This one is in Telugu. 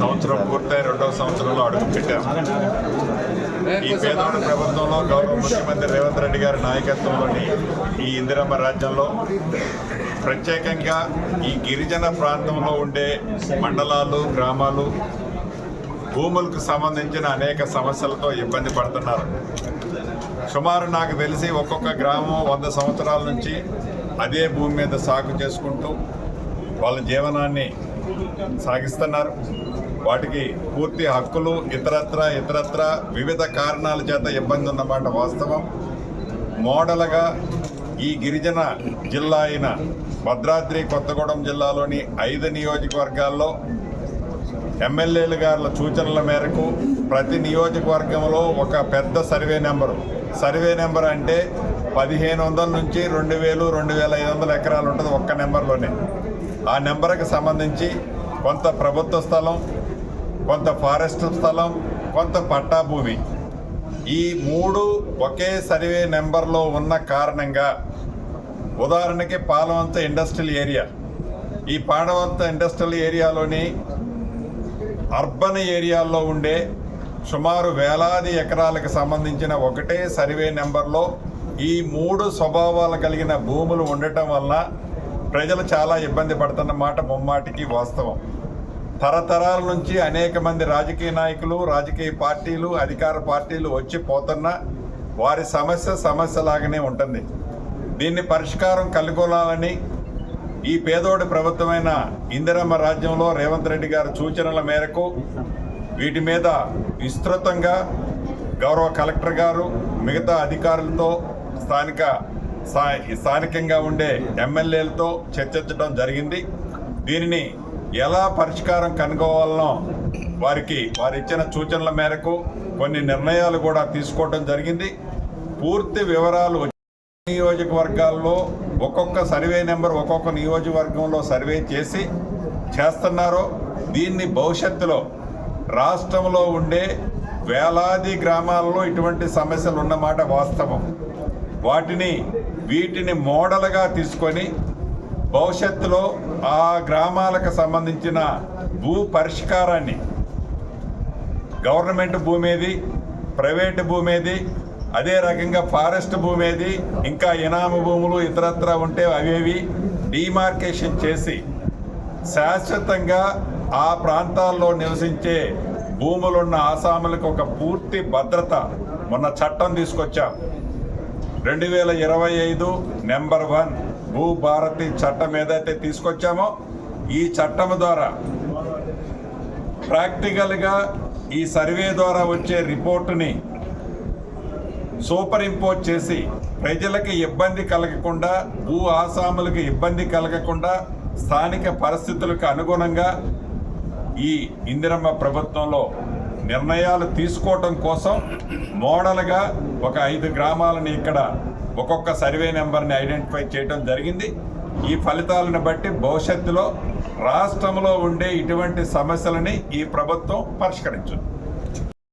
సంవత్సరం పూర్తయి రెండవ సంవత్సరంలో అడుగు పెట్టాము. ఈ పేదవాడి ప్రభుత్వంలో గౌరవ ముఖ్యమంత్రి రేవంత్ రెడ్డి గారి నాయకత్వంలోని ఈ ఇందిరమ్మ రాజ్యంలో ప్రత్యేకంగా ఈ గిరిజన ప్రాంతంలో ఉండే మండలాలు గ్రామాలు భూములకు సంబంధించిన అనేక సమస్యలతో ఇబ్బంది పడుతున్నారు. సుమారు నాకు తెలిసి ఒక్కొక్క గ్రామం వంద సంవత్సరాల నుంచి అదే భూమి మీద సాగు చేసుకుంటూ వాళ్ళ జీవనాన్ని సాగిస్తున్నారు. వాటికి పూర్తి హక్కులు ఇతరత్ర ఇతరత్ర వివిధ కారణాల చేత ఇబ్బంది ఉన్నమాట వాస్తవం. మోడల్గా ఈ గిరిజన జిల్లా అయిన భద్రాద్రి కొత్తగూడెం జిల్లాలోని ఐదు నియోజకవర్గాల్లో ఎమ్మెల్యేలు గారి సూచనల మేరకు ప్రతి నియోజకవర్గంలో ఒక పెద్ద సర్వే నెంబరు. సర్వే నెంబర్ అంటే పదిహేను వందల నుంచి రెండు వేలు రెండు వేల ఐదు వందల ఎకరాలు ఉంటుంది ఒక్క నెంబర్లోనే. ఆ నెంబర్కి సంబంధించి కొంత ప్రభుత్వ స్థలం కొంత ఫారెస్ట్ స్థలం కొంత పట్టా భూమి. ఈ మూడు ఒకే సర్వే నెంబర్లో ఉన్న కారణంగా ఉదాహరణకి పాలవంత ఇండస్ట్రియల్ ఏరియా. ఈ పాడవంత ఇండస్ట్రియల్ ఏరియాలోని అర్బన్ ఏరియాల్లో ఉండే సుమారు వేలాది ఎకరాలకు సంబంధించిన ఒకటే సర్వే నెంబర్లో ఈ మూడు స్వభావాలు కలిగిన భూములు ఉండటం వల్ల ప్రజలు చాలా ఇబ్బంది పడుతున్న మాట ముమ్మాటికి వాస్తవం. తరతరాల నుంచి అనేక మంది రాజకీయ నాయకులు రాజకీయ పార్టీలు అధికార పార్టీలు వచ్చి పోతున్నా వారి సమస్య సమస్యలాగానే ఉంటుంది. దీన్ని పరిష్కారం కలుగొనాలని ఈ పేదోడి ప్రభుత్వమైన ఇందిరమ్మ రాజ్యంలో రేవంత్ రెడ్డి గారి సూచనల మేరకు వీటి మీద విస్తృతంగా గౌరవ కలెక్టర్ గారు మిగతా అధికారులతో స్థానిక స్థా- స్థానికంగా ఉండే ఎమ్మెల్యేలతో చర్చించడం జరిగింది. దీనిని ఎలా పరిష్కారం కనుగోవాలనో వారికి వారు ఇచ్చిన సూచనల మేరకు కొన్ని నిర్ణయాలు కూడా తీసుకోవడం జరిగింది. పూర్తి వివరాలు నియోజకవర్గాల్లో ఒక్కొక్క సర్వే నెంబర్ ఒక్కొక్క నియోజకవర్గంలో సర్వే చేసి చేస్తున్నారో దీన్ని భవిష్యత్తులో రాష్ట్రంలో ఉండే వేలాది గ్రామాల్లో ఇటువంటి సమస్యలు ఉన్నమాట వాస్తవం. వాటిని వీటిని మోడల్గా తీసుకొని భవిష్యత్తులో ఆ గ్రామాలకు సంబంధించిన భూ పరిష్కారాన్ని గవర్నమెంట్ భూమి ప్రైవేట్ భూమి అదే రకంగా ఫారెస్ట్ భూమి ఇంకా ఇనామ భూములు ఇతరత్ర ఉంటే అవేవి డిమార్కేషన్ చేసి శాశ్వతంగా ఆ ప్రాంతాల్లో నివసించే భూములున్న ఆసాములకు ఒక పూర్తి భద్రత మొన్న చట్టం తీసుకొచ్చాం. రెండు వేల ఇరవై ఐదు నెంబర్ వన్ భూ భారతి చట్టం ఏదైతే తీసుకొచ్చామో ఈ చట్టం ద్వారా ప్రాక్టికల్గా ఈ సర్వే ద్వారా వచ్చే రిపోర్టుని సూపర్ ఇంపోజ్ చేసి ప్రజలకు ఇబ్బంది కలగకుండా భూ ఆసాములకు ఇబ్బంది కలగకుండా స్థానిక పరిస్థితులకు అనుగుణంగా ఈ ఇందిరమ్మ ప్రభుత్వంలో నిర్ణయాలు తీసుకోవటం కోసం మోడల్గా ఒక ఐదు గ్రామాలను ఇక్కడ ఒక్కొక్క సర్వే నెంబర్ని ఐడెంటిఫై చేయడం జరిగింది. ఈ ఫలితాలను బట్టి భవిష్యత్తులో రాష్ట్రంలో ఉండే ఇటువంటి సమస్యలని ఈ ప్రభుత్వం పరిష్కరించింది